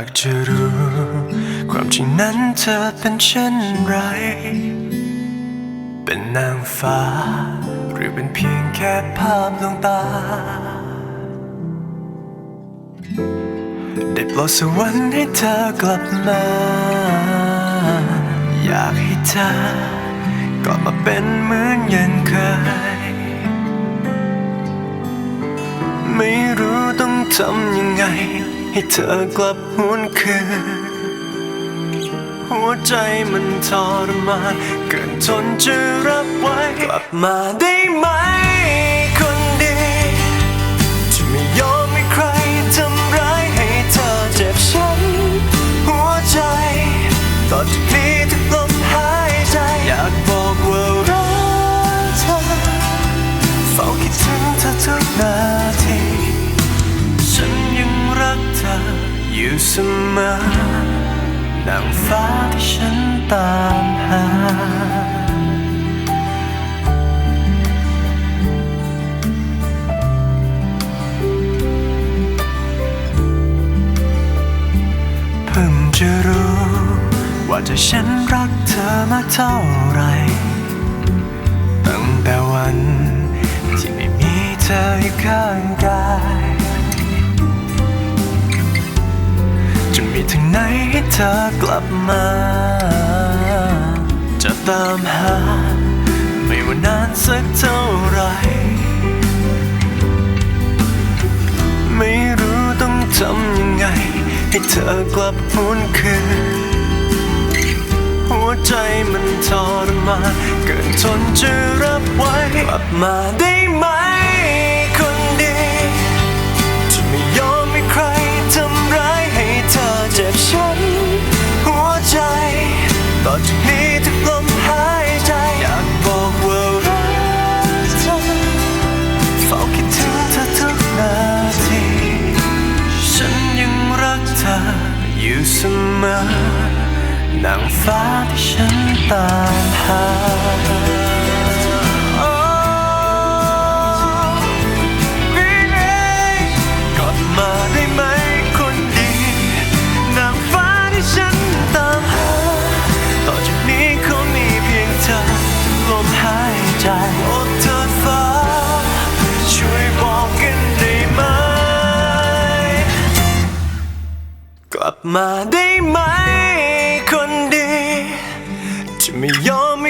ากจะรู้ ความจริงนั้นเธอเป็นเช่นไร เป็นนางฟ้า หรือเป็นเพียงแค่ภาพลวงตา ได้โปรดสวรรค์ให้เธอกลับมา อยากให้เธอกลับมาเป็นเหมือนยังเคยไม่รู้ต้องทำยังไง ให้เธอกลับหวนคืนหัวใจมันทรมานเกินทนจะรับไว้ กลับมาได้ไหม เสมอนางฟ้าที่ฉันตามหา เพิ่งจะรู้ ว่าจะฉันรักเธอมากเท่าไรตั้งแต่วัน ที่ไม่มีเธออยู่ข้างกาย ถึงไหนให้เธอกลับมา จะตามหา ไม่ว่านานสักเท่าไร ไม่รู้ต้องทำยังไง ให้เธอกลับหวนคืน หัวใจมันทรมานเกินทนจะรับไว้ กลับมาได้ไหม ฟ้าที่ฉันตามหาโอ้ Baby กลับมาได้ไหม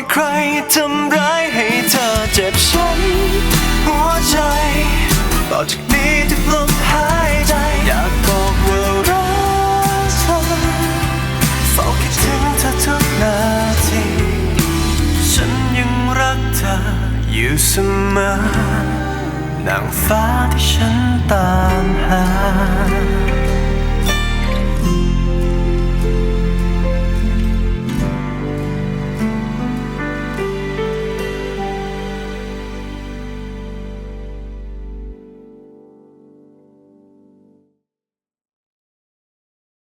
มให้ใครทำร้ายให้เธอเจ็บช้ำหัวใจต่อจากนี้ทุกลมหายใจ อยากบอกว่ารักเธอเฝ้าคิดถึงเธอทุกนาที ฉันยังรักเธออยู่เสมอนางฟ้าที่ฉันตามหา